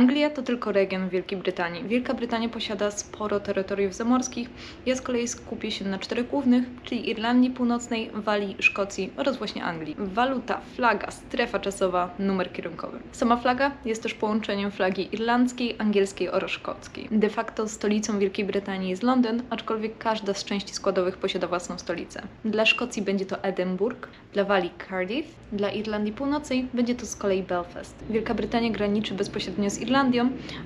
Anglia to tylko region Wielkiej Brytanii. Wielka Brytania posiada sporo terytoriów zamorskich. Ja z kolei skupię się na czterech głównych, czyli Irlandii Północnej, Walii, Szkocji oraz właśnie Anglii. Waluta, flaga, strefa czasowa, numer kierunkowy. Sama flaga jest też połączeniem flagi irlandzkiej, angielskiej oraz szkockiej. De facto stolicą Wielkiej Brytanii jest Londyn, aczkolwiek każda z części składowych posiada własną stolicę. Dla Szkocji będzie to Edynburg, dla Walii Cardiff, dla Irlandii Północnej będzie to z kolei Belfast. Wielka Brytania graniczy bezpośrednio z Irlandią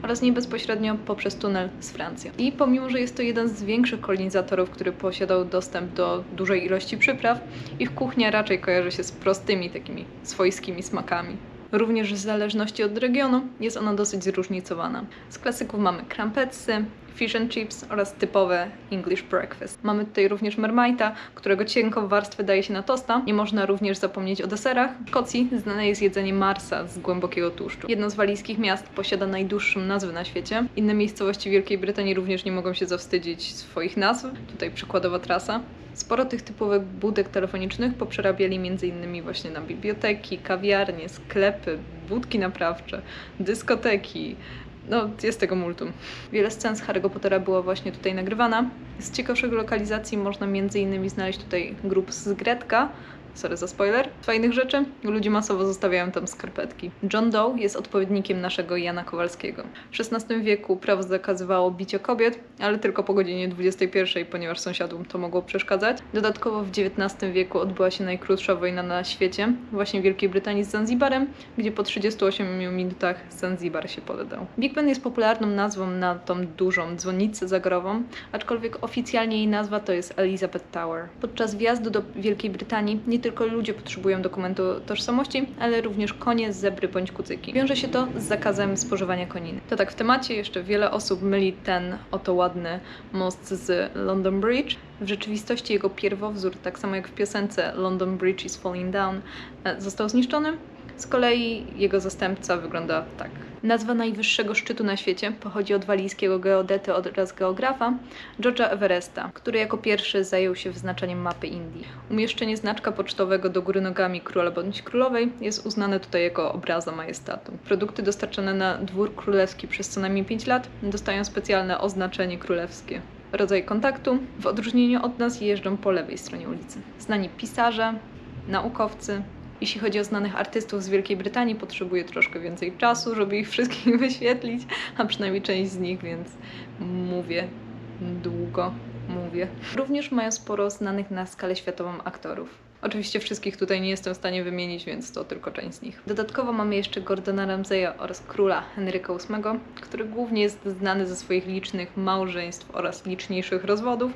oraz nie bezpośrednio poprzez tunel z Francją. I pomimo, że jest to jeden z większych kolonizatorów, który posiadał dostęp do dużej ilości przypraw, ich kuchnia raczej kojarzy się z prostymi takimi swojskimi smakami. Również w zależności od regionu jest ona dosyć zróżnicowana. Z klasyków mamy krampetsy, fish and chips oraz typowe English breakfast. Mamy tutaj również mermaita, którego cienką warstwę daje się na tosta. Nie można również zapomnieć o deserach. W Szkocji znane jest jedzenie marsa z głębokiego tłuszczu. Jedno z walijskich miast posiada najdłuższą nazwę na świecie. Inne miejscowości Wielkiej Brytanii również nie mogą się zawstydzić swoich nazw. Tutaj przykładowa trasa. Sporo tych typowych budek telefonicznych poprzerabiali m.in. właśnie na biblioteki, kawiarnie, sklepy, budki naprawcze, dyskoteki. No, jest tego multum. Wiele scen z Harry'ego Pottera było właśnie tutaj nagrywana. Z ciekawszych lokalizacji można m.in. znaleźć tutaj grup z Gretka, sorry za spoiler. Fajnych rzeczy ludzie masowo zostawiają tam skarpetki. John Doe jest odpowiednikiem naszego Jana Kowalskiego. W XVI wieku prawo zakazywało bicia kobiet, ale tylko po godzinie 21, ponieważ sąsiadom to mogło przeszkadzać. Dodatkowo w XIX wieku odbyła się najkrótsza wojna na świecie, właśnie w Wielkiej Brytanii z Zanzibarem, gdzie po 38 minutach Zanzibar się poddał. Big Ben jest popularną nazwą na tą dużą dzwonnicę zagrową, aczkolwiek oficjalnie jej nazwa to jest Elizabeth Tower. Podczas wjazdu do Wielkiej Brytanii nie tylko ludzie potrzebują dokumentu tożsamości, ale również konie, zebry bądź kucyki. Wiąże się to z zakazem spożywania koniny. To tak w temacie jeszcze wiele osób myli ten oto ładny most z London Bridge. W rzeczywistości jego pierwowzór, tak samo jak w piosence London Bridge is falling down, e, został zniszczony. Z kolei jego zastępca wygląda tak. Nazwa najwyższego szczytu na świecie pochodzi od walijskiego geodety oraz geografa George'a Everesta, który jako pierwszy zajął się wyznaczaniem mapy Indii. Umieszczenie znaczka pocztowego do góry nogami króla bądź królowej jest uznane tutaj jako obraza majestatu. Produkty dostarczane na dwór królewski przez co najmniej 5 lat dostają specjalne oznaczenie królewskie. Rodzaj kontaktu w odróżnieniu od nas jeżdżą po lewej stronie ulicy. Znani pisarze, naukowcy, jeśli chodzi o znanych artystów z Wielkiej Brytanii, potrzebuję troszkę więcej czasu, żeby ich wszystkich wyświetlić, a przynajmniej część z nich, więc mówię długo, mówię. Również mają sporo znanych na skalę światową aktorów. Oczywiście wszystkich tutaj nie jestem w stanie wymienić, więc to tylko część z nich. Dodatkowo mamy jeszcze Gordona Ramsaya oraz króla Henryka VIII, który głównie jest znany ze swoich licznych małżeństw oraz liczniejszych rozwodów,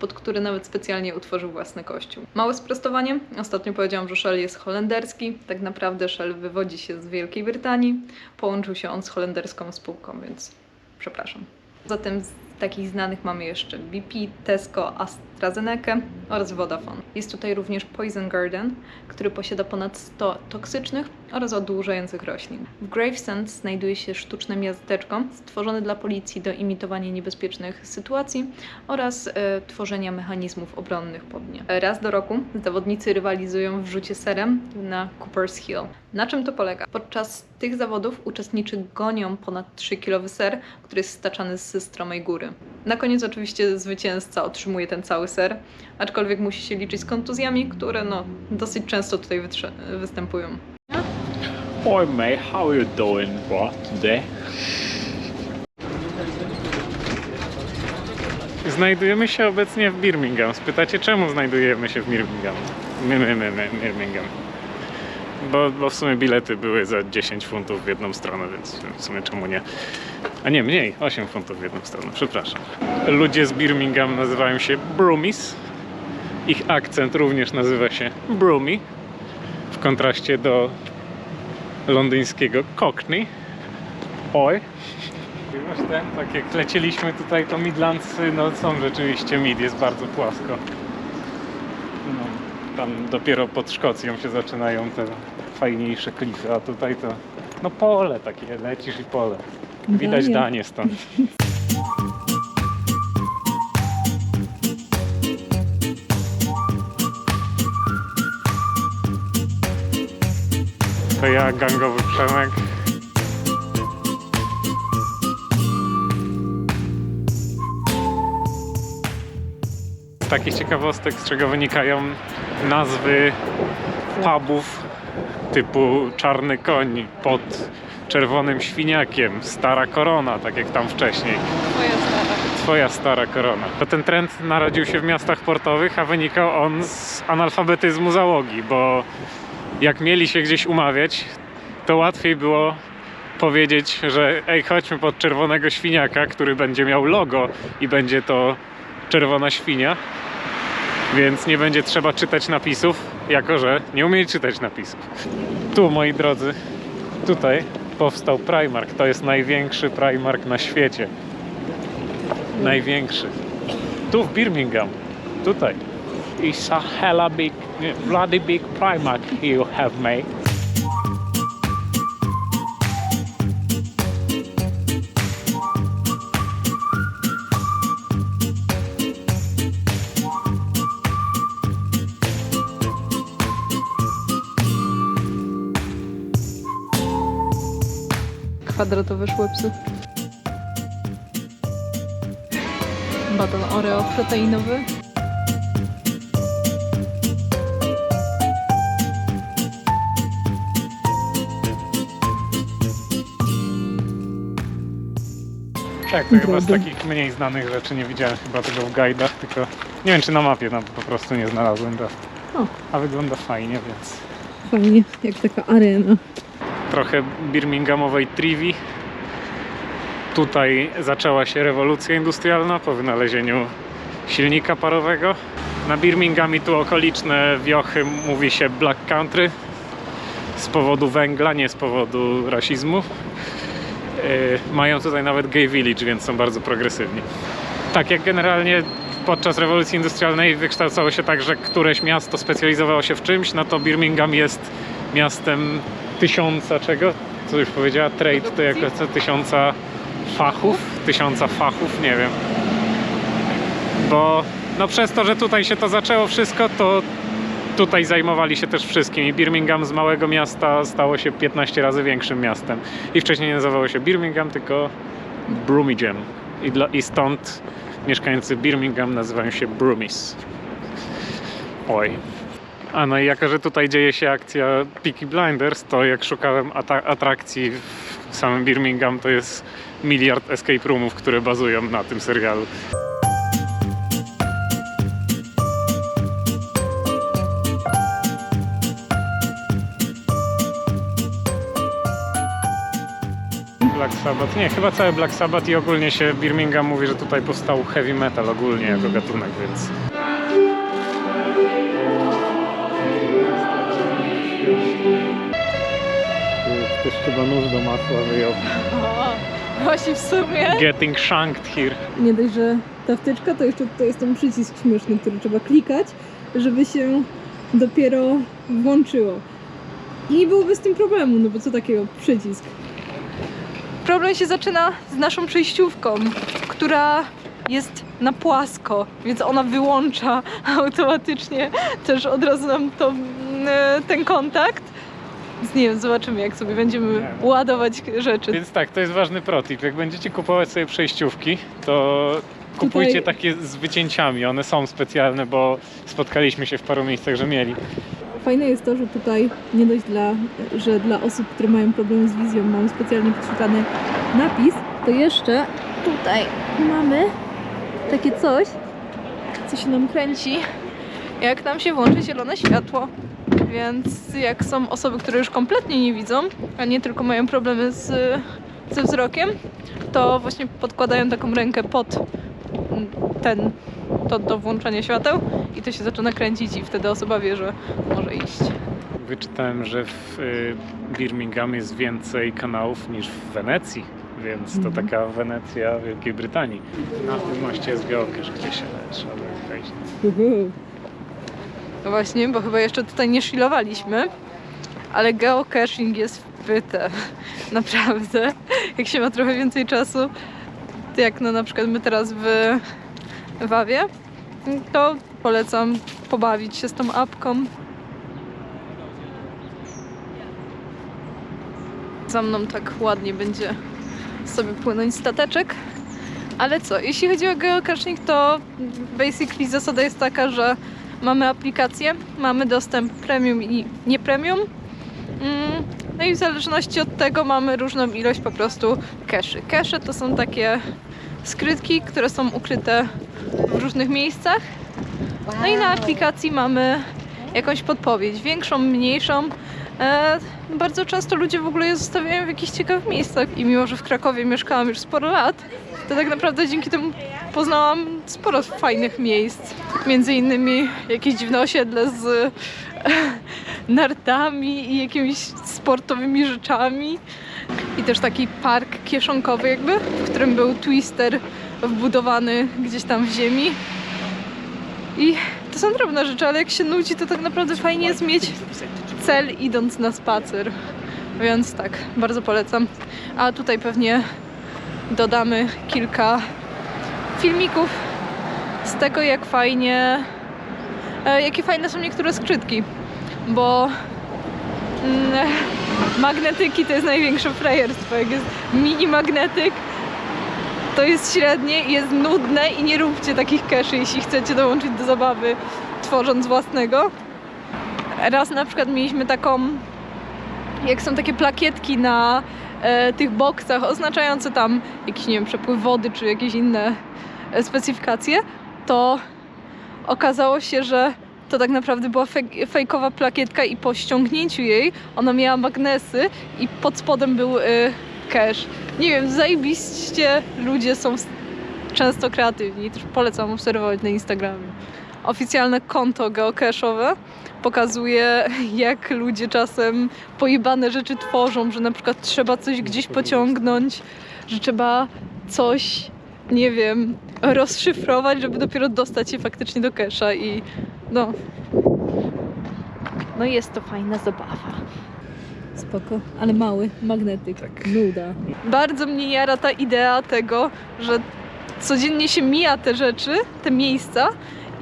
pod który nawet specjalnie utworzył własny kościół. Małe sprostowanie. Ostatnio powiedziałam, że Shell jest holenderski. Tak naprawdę Shell wywodzi się z Wielkiej Brytanii. Połączył się on z holenderską spółką, więc przepraszam. Zatem z takich znanych mamy jeszcze BP, Tesco, AstraZeneca oraz Vodafone. Jest tutaj również Poison Garden, który posiada ponad 100 toksycznych oraz odurzających roślin. W Gravesend znajduje się sztuczne miasteczko stworzone dla policji do imitowania niebezpiecznych sytuacji oraz e, tworzenia mechanizmów obronnych pod nie. Raz do roku zawodnicy rywalizują w rzucie serem na Cooper's Hill. Na czym to polega? Podczas tych zawodów uczestniczy gonią ponad 3-kilowy ser, który jest staczany z stromej góry. Na koniec oczywiście zwycięzca otrzymuje ten cały aczkolwiek musi się liczyć z kontuzjami, które no, dosyć często tutaj występują. Oi mate, how are you doing bro today? Znajdujemy się obecnie w Birmingham. Spytacie, czemu znajdujemy się w Birmingham? My, my, my, my, Birmingham. Bo, bo w sumie bilety były za 10 funtów w jedną stronę, więc w sumie czemu nie? A nie, mniej, 8 funtów w jedną stronę, przepraszam. Ludzie z Birmingham nazywają się Broomies. Ich akcent również nazywa się Broomy. W kontraście do londyńskiego Cockney. Oj. Wiesz, ten, tak jak lecieliśmy tutaj, to Midlandsy, no są rzeczywiście mid, jest bardzo płasko. No, tam dopiero pod Szkocją się zaczynają te fajniejsze klify, a tutaj to no pole takie, lecisz i pole. No Widać Danie, Danie stąd. To ja, gangowy Przemek. Takich ciekawostek, z czego wynikają nazwy pubów typu Czarny Koń pod Czerwonym Świniakiem, Stara Korona, tak jak tam wcześniej. Twoja stara. Twoja stara korona. To ten trend narodził się w miastach portowych, a wynikał on z analfabetyzmu załogi, bo jak mieli się gdzieś umawiać, to łatwiej było powiedzieć, że ej, chodźmy pod czerwonego świniaka, który będzie miał logo i będzie to czerwona świnia, więc nie będzie trzeba czytać napisów, jako że nie umieli czytać napisów. Tu, moi drodzy, tutaj powstał Primark. To jest największy Primark na świecie największy. Tu w Birmingham. Tutaj. It's a hella big, bloody big Primark you have made. Kwadratowe szłepsy. Baton Oreo proteinowy. Tak, to chyba z takich mniej znanych rzeczy nie widziałem chyba tego w guidach, tylko nie wiem czy na mapie tam po prostu nie znalazłem to. O. A wygląda fajnie, więc Fajnie, jak taka arena. Trochę birminghamowej trivi. Tutaj zaczęła się rewolucja industrialna po wynalezieniu silnika parowego. Na Birmingham i tu okoliczne wiochy mówi się Black Country z powodu węgla, nie z powodu rasizmu. Yy, mają tutaj nawet gay village, więc są bardzo progresywni. Tak jak generalnie podczas rewolucji industrialnej wykształcało się tak, że któreś miasto specjalizowało się w czymś, no to Birmingham jest miastem tysiąca czego? Co już powiedziała? Trade to jako co? Tysiąca fachów? Tysiąca fachów? Nie wiem. Bo no przez to, że tutaj się to zaczęło wszystko, to tutaj zajmowali się też wszystkim i Birmingham z małego miasta stało się 15 razy większym miastem. I wcześniej nie nazywało się Birmingham, tylko Brummagem. I, dla, I stąd mieszkańcy Birmingham nazywają się Brummies. Oj. A no i jako, że tutaj dzieje się akcja Peaky Blinders, to jak szukałem atrakcji w samym Birmingham, to jest miliard escape roomów, które bazują na tym serialu. Black Sabbath. Nie, chyba cały Black Sabbath i ogólnie się Birmingham mówi, że tutaj powstał heavy metal ogólnie jako gatunek, więc. Chyba nóż do masła wyjął. O, właśnie w sumie. Getting shanked here. Nie dość, że ta wtyczka, to jeszcze tutaj jest ten przycisk śmieszny, który trzeba klikać, żeby się dopiero włączyło. I nie byłoby z tym problemu, no bo co takiego przycisk? Problem się zaczyna z naszą przejściówką, która jest na płasko, więc ona wyłącza automatycznie też od razu nam to, mm, ten kontakt. Więc nie wiem, zobaczymy jak sobie będziemy Nie. ładować rzeczy. Więc tak, to jest ważny protip. Jak będziecie kupować sobie przejściówki, to kupujcie Tutaj- takie z wycięciami. One są specjalne, bo spotkaliśmy się w paru miejscach, że mieli. Fajne jest to, że tutaj nie dość dla, że dla osób, które mają problemy z wizją, mamy specjalnie podświetlany napis, to jeszcze tutaj mamy takie coś, co się nam kręci, jak nam się włączy zielone światło. Więc jak są osoby, które już kompletnie nie widzą, a nie tylko mają problemy z, ze wzrokiem, to właśnie podkładają taką rękę pod ten, to do włączania świateł i to się zaczyna kręcić i wtedy osoba wie, że może iść. Wyczytałem, że w y, Birmingham jest więcej kanałów niż w Wenecji, więc to Mhm. taka Wenecja Wielkiej Brytanii. Na tym moście jest geocache, gdzie się trzeba wejść. No właśnie, bo chyba jeszcze tutaj nie szilowaliśmy, ale geocaching jest wpyte. Naprawdę. Jak się ma trochę więcej czasu, jak no na przykład my teraz w Wawie, to polecam pobawić się z tą apką. Za mną tak ładnie będzie sobie płynąć stateczek. Ale co, jeśli chodzi o geocaching, to basically zasada jest taka, że mamy aplikację, mamy dostęp premium i nie premium. Mm, No i w zależności od tego mamy różną ilość po prostu cache'y. Cache to są takie skrytki, które są ukryte w różnych miejscach. No i na aplikacji mamy jakąś podpowiedź, większą, mniejszą. E, bardzo często ludzie w ogóle je zostawiają w jakichś ciekawych miejscach i mimo, że w Krakowie mieszkałam już sporo lat, to tak naprawdę dzięki temu poznałam sporo fajnych miejsc. Między innymi jakieś dziwne osiedle z nartami i jakimiś sportowymi rzeczami. I też taki park kieszonkowy jakby, w którym był twister wbudowany gdzieś tam w ziemi. I to są drobne rzeczy, ale jak się nudzi, to tak naprawdę fajnie jest mieć cel idąc na spacer. Więc tak, bardzo polecam. A tutaj pewnie dodamy kilka filmików z tego, jak fajnie, e, jakie fajne są niektóre skrytki, bo mm, magnetyki to jest największe frajerstwo. Jak jest mini magnetyk, to jest średnie i jest nudne i nie róbcie takich cache'y, jeśli chcecie dołączyć do zabawy, tworząc własnego. Raz na przykład mieliśmy taką, jak są takie plakietki na e, tych boksach oznaczające tam jakiś, nie wiem, przepływ wody czy jakieś inne e, specyfikacje, to okazało się, że to tak naprawdę była fej- fejkowa plakietka i po ściągnięciu jej ona miała magnesy i pod spodem był y, cache. Nie wiem, zajebiście ludzie są często kreatywni. Też polecam obserwować na Instagramie. Oficjalne konto geocache'owe pokazuje, jak ludzie czasem pojebane rzeczy tworzą, że na przykład trzeba coś gdzieś pociągnąć, że trzeba coś, nie wiem, rozszyfrować, żeby dopiero dostać się faktycznie do cache'a i no... No jest to fajna zabawa. Spoko, ale mały magnetyk. Tak. Nuda. bardzo mnie jara ta idea tego, że codziennie się mija te rzeczy, te miejsca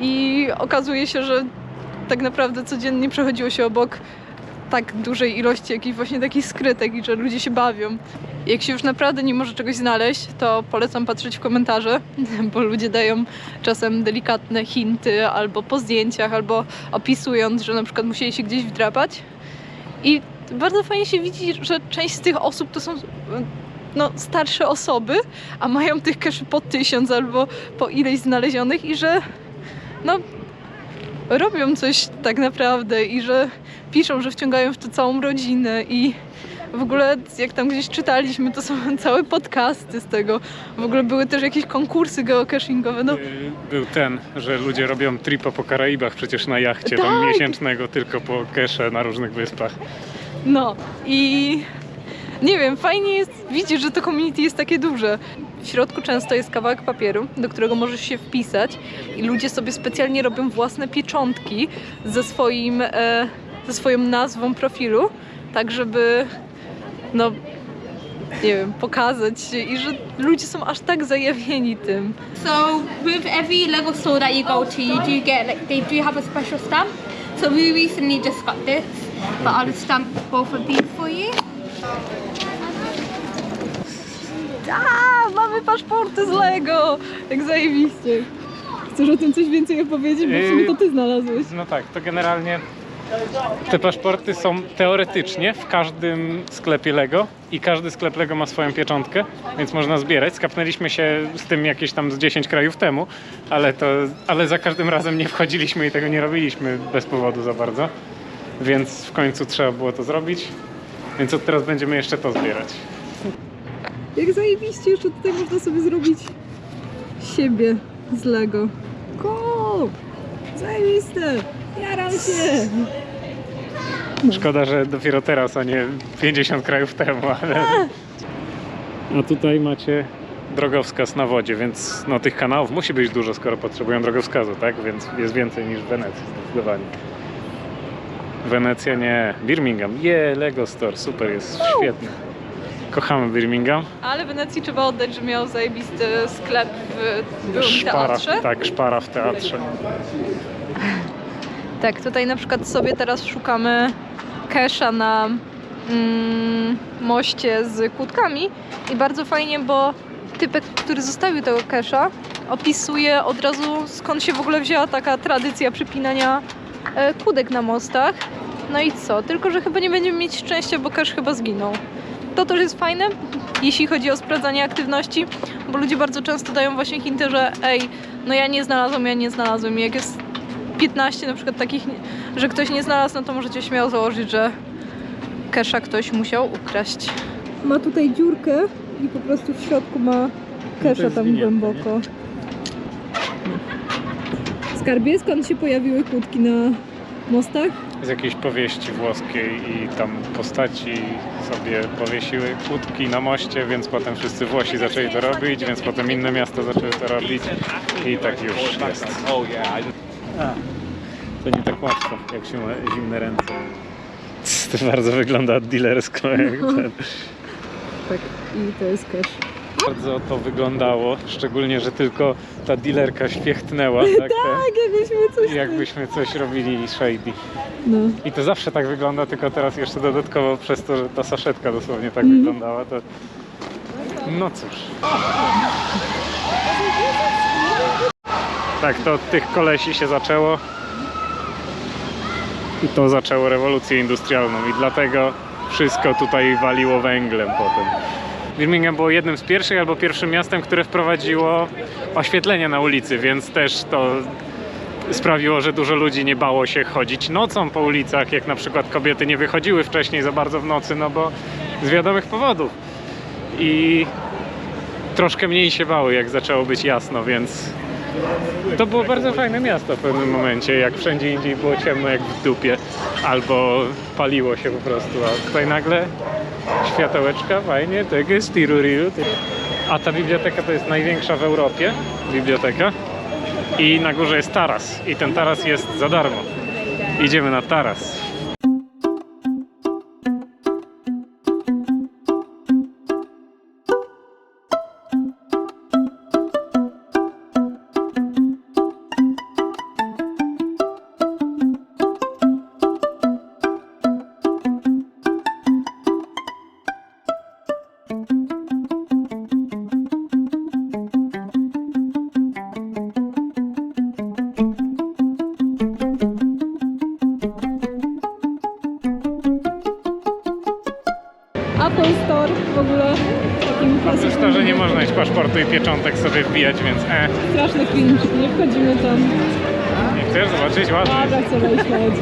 i okazuje się, że tak naprawdę codziennie przechodziło się obok tak dużej ilości jakichś właśnie takich skrytek i że ludzie się bawią. Jak się już naprawdę nie może czegoś znaleźć, to polecam patrzeć w komentarze, bo ludzie dają czasem delikatne hinty albo po zdjęciach, albo opisując, że na przykład musieli się gdzieś wdrapać. I bardzo fajnie się widzi, że część z tych osób to są no, starsze osoby, a mają tych caszy po tysiąc albo po ileś znalezionych i że no robią coś tak naprawdę i że piszą, że wciągają w to całą rodzinę i w ogóle jak tam gdzieś czytaliśmy, to są całe podcasty z tego. W ogóle były też jakieś konkursy geocachingowe. No, Y, Był ten, że ludzie robią tripa po Karaibach przecież na jachcie tam Tak. miesięcznego tylko po kesze na różnych wyspach. No i nie wiem, fajnie jest widzieć, że to community jest takie duże. W środku często jest kawałek papieru, do którego możesz się wpisać i ludzie sobie specjalnie robią własne pieczątki ze, swoim, e, ze swoją nazwą profilu, tak żeby no nie wiem, pokazać się i że ludzie są aż tak zajawieni tym. So with every Lego store that you go to, you do get like they do have a special stamp. So we recently just got this, but I'll stamp both of these for you. A, mamy paszporty z Lego! Jak zajebiście. Chcesz o tym coś więcej opowiedzieć, bo w sumie to ty znalazłeś. No tak, to generalnie te paszporty są teoretycznie w każdym sklepie Lego i każdy sklep Lego ma swoją pieczątkę, więc można zbierać. Skapnęliśmy się z tym jakieś tam z 10 krajów temu, ale, to, ale za każdym razem nie wchodziliśmy i tego nie robiliśmy bez powodu za bardzo, więc w końcu trzeba było to zrobić. Więc od teraz będziemy jeszcze to zbierać. Jak zajebiście, jeszcze tutaj można sobie zrobić siebie z Lego. Cool! Zajebiste! Jaram się! Szkoda, że dopiero teraz, a nie 50 krajów temu, ale... A tutaj macie drogowskaz na wodzie, więc no, tych kanałów musi być dużo, skoro potrzebują drogowskazu, tak? Więc jest więcej niż w Wenecji, zdecydowanie. Wenecja nie, Birmingham, je, Lego Store, super, jest świetny. Kochamy Birmingham. Ale Wenecji trzeba oddać, że miał zajebisty sklep w byłym Szpara, teatrze. tak, szpara w teatrze. Tak, tutaj na przykład sobie teraz szukamy kesza na mm, moście z kłódkami i bardzo fajnie, bo typek, który zostawił tego kesza, opisuje od razu skąd się w ogóle wzięła taka tradycja przypinania e, kłódek na mostach. No i co? Tylko, że chyba nie będziemy mieć szczęścia, bo kesz chyba zginął. To też jest fajne, jeśli chodzi o sprawdzanie aktywności, bo ludzie bardzo często dają właśnie hintę, że ej, no ja nie znalazłem, ja nie znalazłem. I jak jest 15 na przykład takich, że ktoś nie znalazł, no to możecie śmiało założyć, że kesza ktoś musiał ukraść. Ma tutaj dziurkę i po prostu w środku ma kesza tam głęboko. Skarbie, skąd się pojawiły kłódki na mostach? Z jakiejś powieści włoskiej i tam postaci sobie powiesiły kłódki na moście, więc potem wszyscy Włosi zaczęli to robić, więc potem inne miasta zaczęły to robić i tak już jest. A, to nie tak łatwo, jak się ma zimne ręce. To bardzo wygląda dealersko. Jak ten. Tak, i to jest kesz. Bardzo to wyglądało, szczególnie, że tylko ta dealerka świechtnęła. Tak, Tak, jakbyśmy coś... jakbyśmy coś robili shady. No. I to zawsze tak wygląda, tylko teraz jeszcze dodatkowo przez to, że ta saszetka dosłownie tak Mhm. wyglądała, to... No cóż. Tak, to od tych kolesi się zaczęło. I to zaczęło rewolucję industrialną i dlatego wszystko tutaj waliło węglem potem. Birmingham było jednym z pierwszych albo pierwszym miastem, które wprowadziło oświetlenie na ulicy, więc też to sprawiło, że dużo ludzi nie bało się chodzić nocą po ulicach, jak na przykład kobiety nie wychodziły wcześniej za bardzo w nocy, no bo z wiadomych powodów. I troszkę mniej się bały, jak zaczęło być jasno, więc to było bardzo fajne miasto w pewnym momencie, jak wszędzie indziej było ciemno jak w dupie, albo paliło się po prostu, a tutaj nagle światełeczka, fajnie, tak jest, tiruriru. A ta biblioteka to jest największa w Europie biblioteka i na górze jest taras i ten taras jest za darmo. Idziemy na taras. Apple Store w ogóle takim Otóż to, że nie można mieć paszportu i pieczątek sobie wbijać, więc e, Straszny cringe, nie wchodzimy tam. nie chcesz zobaczyć? Ładnie. Dobra, co weź chodź.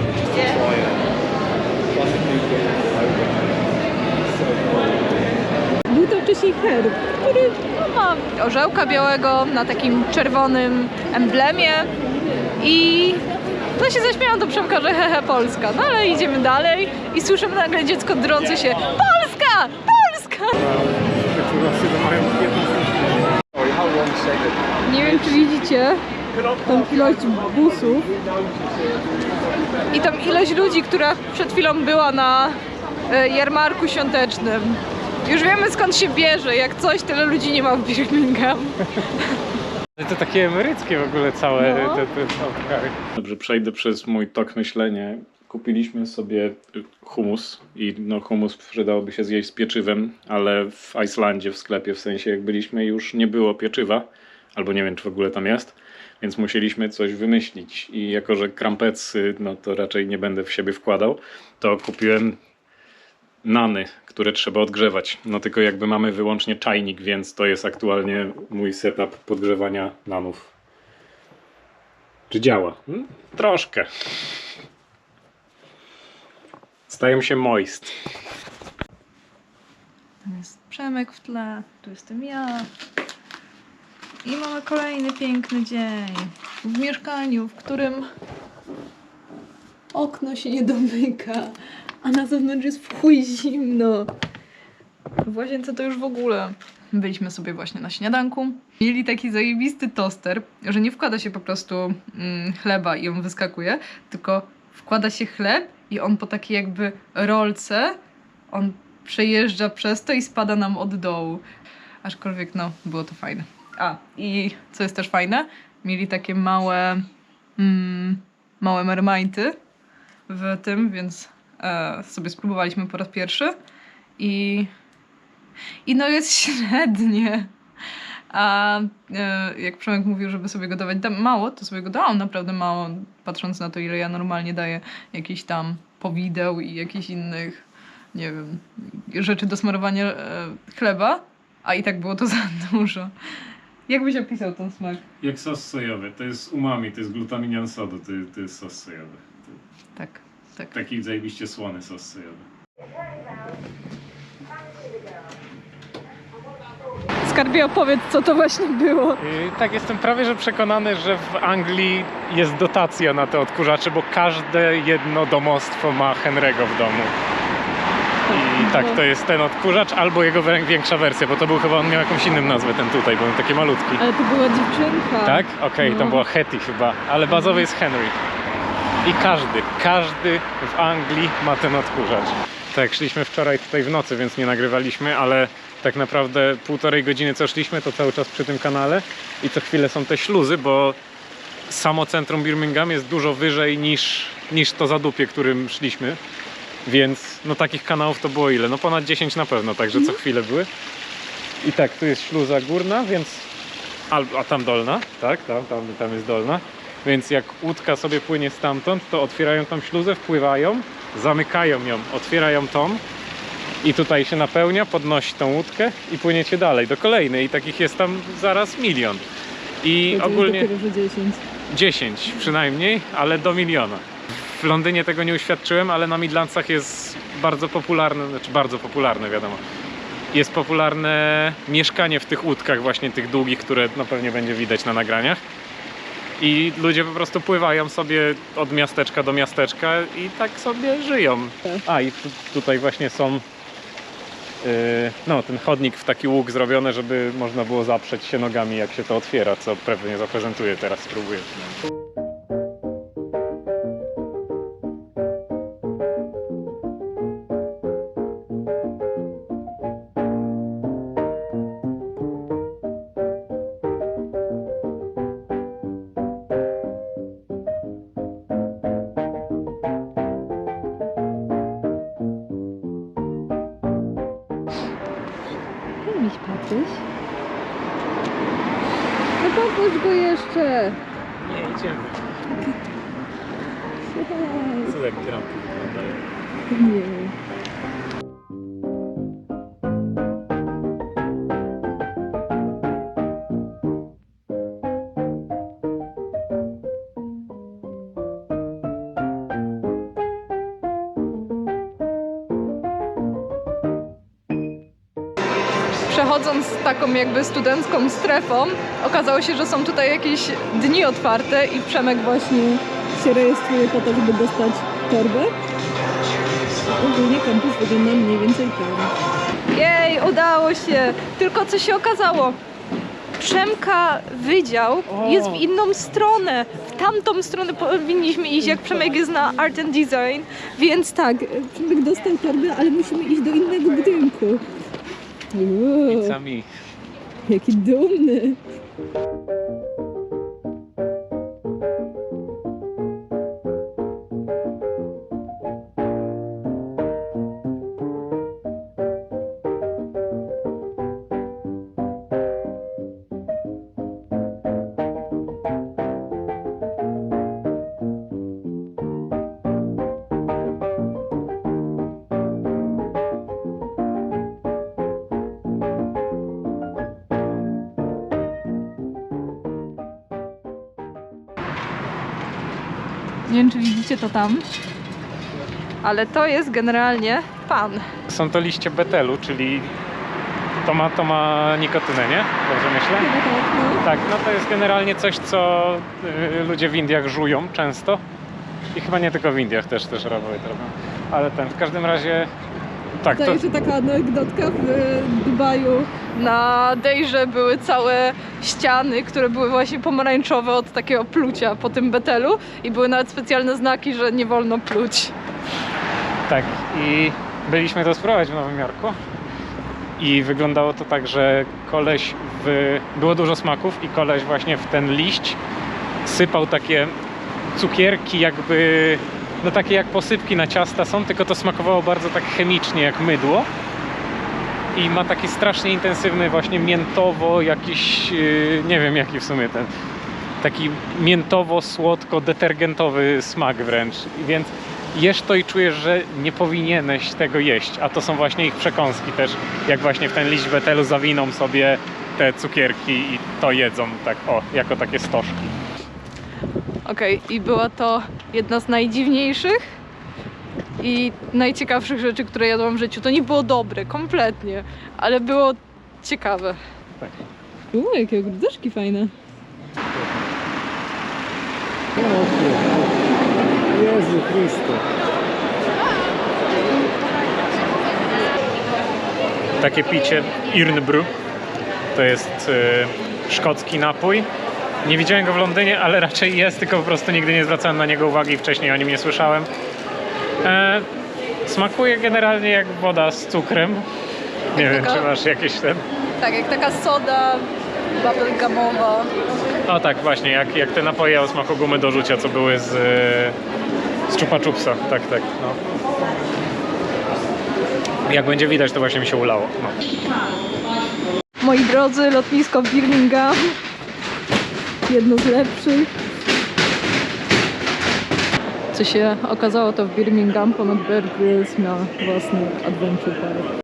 Był to wcześniej herb, który No, ma orzełka białego na takim czerwonym emblemie i no się zaśmiałam do Przemka, że hehe Polska. No ale idziemy dalej i słyszymy nagle dziecko drące się Polska! Nie wiem czy widzicie tą ilość busów. I tam ilość ludzi, która przed chwilą była na e, jarmarku świątecznym. Już wiemy skąd się bierze, jak coś tyle ludzi nie ma w Birmingham. To takie emeryckie w ogóle całe No. te, te spotkania. Dobrze, przejdę przez mój tok myślenia. Kupiliśmy sobie y, humus i no humus przydałoby się zjeść z pieczywem, ale w Islandzie w sklepie, w sensie jak byliśmy już nie było pieczywa, albo nie wiem czy w ogóle tam jest, więc musieliśmy coś wymyślić i jako, że krampecy, no to raczej nie będę w siebie wkładał, to kupiłem nany, które trzeba odgrzewać. No tylko jakby mamy wyłącznie czajnik, więc to jest aktualnie mój setup podgrzewania nanów. Czy działa? Hmm? Troszkę. Stają się moist. Tam jest Przemek w tle, tu jestem ja. I mamy kolejny piękny dzień w mieszkaniu, w którym okno się nie domyka, a na zewnątrz jest w chuj zimno. W łazience to już w ogóle. Byliśmy sobie właśnie na śniadanku. Mieli taki zajebisty toster, że nie wkłada się po prostu mm, chleba i on wyskakuje, tylko wkłada się chleb i on po takiej jakby rolce, on przejeżdża przez to i spada nam od dołu. Aczkolwiek no, było to fajne. A, i co jest też fajne, mieli takie małe, mm, małe mermajty w tym, więc e, sobie spróbowaliśmy po raz pierwszy i, i no jest średnie. A e, jak Przemek mówił, żeby sobie go dawać da- mało, to sobie go dałam naprawdę mało, patrząc na to, ile ja normalnie daję jakichś tam powideł i jakichś innych, nie wiem, rzeczy do smarowania e, chleba, a i tak było to za dużo. Jak byś opisał ten smak? Jak sos sojowy. To jest umami, to jest glutaminian sodu, to, to jest sos sojowy. Tak, tak. Taki zajebiście słony sos sojowy. Skarbie, opowiedz, co to właśnie było. Yy, tak, jestem prawie że przekonany, że w Anglii jest dotacja na te odkurzacze, bo każde jedno domostwo ma Henry'ego w domu. I tak, to jest ten odkurzacz albo jego większa wersja, bo to był chyba, on miał jakąś inną nazwę ten tutaj, bo on taki malutki. Ale to była dziewczynka. Tak? Okej, No. tam była Hetty chyba, ale bazowy jest Henry. I każdy, każdy w Anglii ma ten odkurzacz. Tak, szliśmy wczoraj tutaj w nocy, więc nie nagrywaliśmy, ale tak naprawdę półtorej godziny co szliśmy, to cały czas przy tym kanale i co chwilę są te śluzy, bo samo centrum Birmingham jest dużo wyżej niż, niż to zadupie, którym szliśmy. Więc no takich kanałów to było ile? No ponad 10 na pewno, także co chwilę były. I tak, tu jest śluza górna, więc Al, a tam dolna, tak, tam, tam, tam jest dolna. Więc jak łódka sobie płynie stamtąd, to otwierają tam śluzę, wpływają, zamykają ją, otwierają tą i tutaj się napełnia, podnosi tą łódkę i płyniecie dalej do kolejnej. I takich jest tam zaraz milion. I ogólnie dopiero, że 10. 10 przynajmniej, ale do miliona. W Londynie tego nie uświadczyłem, ale na Midlandsach jest bardzo popularne, znaczy bardzo popularne wiadomo. Jest popularne mieszkanie w tych łódkach właśnie tych długich, które no pewnie będzie widać na nagraniach. I ludzie po prostu pływają sobie od miasteczka do miasteczka i tak sobie żyją. Tak. A i tu, tutaj właśnie są no, ten chodnik w taki łuk zrobiony, żeby można było zaprzeć się nogami jak się to otwiera, co pewnie zaprezentuję teraz, spróbuję. Przechodząc taką jakby studencką strefą, okazało się, że są tutaj jakieś dni otwarte i Przemek właśnie Się rejestruje po to, żeby dostać torbę. Ogólnie kampus wygląda mniej więcej tak. Jej, udało się! Tylko co się okazało? Przemka wydział O. jest w inną stronę. W tamtą stronę powinniśmy iść, jak Przemek jest na Art and Design. Więc tak, Przemek dostał torbę, ale musimy iść do innego budynku. Uuu, Sami. jaki dumny. nie czy widzicie to tam, ale to jest generalnie pan. Są to liście betelu, czyli to ma, to ma nikotynę, nie? Dobrze myślę? Tak, no. Tak, no to jest generalnie coś, co y, ludzie w Indiach żują często. I chyba nie tylko w Indiach, też, też robią. Ale ten, w każdym razie, tak, to, jeszcze taka anegdotka w Dubaju. Na Dejrze były całe ściany, które były właśnie pomarańczowe od takiego plucia po tym betelu i były nawet specjalne znaki, że nie wolno pluć. tak. I byliśmy to spróbować w Nowym Jorku. I wyglądało to tak, że koleś w... Było dużo smaków i koleś właśnie w ten liść sypał takie cukierki jakby... No takie jak posypki na ciasta są, tylko to smakowało bardzo tak chemicznie jak mydło. i ma taki strasznie intensywny właśnie miętowo jakiś, yy, nie wiem jaki w sumie ten, taki miętowo-słodko-detergentowy smak wręcz, więc jesz to i czujesz, że nie powinieneś tego jeść, a to są właśnie ich przekąski też, jak właśnie w ten liść betelu zawiną sobie te cukierki i to jedzą tak o, jako takie stożki. Okej, i była to jedna z najdziwniejszych i najciekawszych rzeczy, które jadłam w życiu. To nie było dobre, kompletnie, ale było ciekawe. U, jakie ogródeczki fajne. Jezu Chryste. Takie picie Irnbru to jest e, szkocki napój. Nie widziałem go w Londynie, ale raczej jest, tylko po prostu nigdy nie zwracałem na niego uwagi i wcześniej o nim nie słyszałem. E, smakuje generalnie jak woda z cukrem. Nie Jak wiem, taka- czy masz jakieś ten. Tak, jak taka soda bubblegumowa. O tak, właśnie, jak, jak te napoje o smaku gumy do rzucia, co były z, e, z Chupa Chupsa. Tak, tak, no. Jak będzie widać, to właśnie mi się ulało. No. Moi drodzy, lotnisko Birmingham. Jedno z lepszych. Co się okazało, to w Birmingham ponad Bear Grylls miał własny adventure park.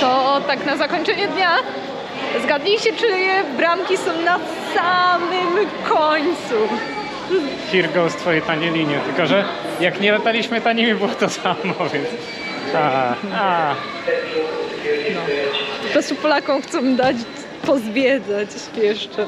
To tak na zakończenie dnia. Zgadnijcie, czyje bramki są na samym końcu. Here goes twoje tanie linie, tylko że jak nie lataliśmy tanimi, było to samo, więc... A, a. Po prostu Polakom chcą dać pozwiedzać jeszcze.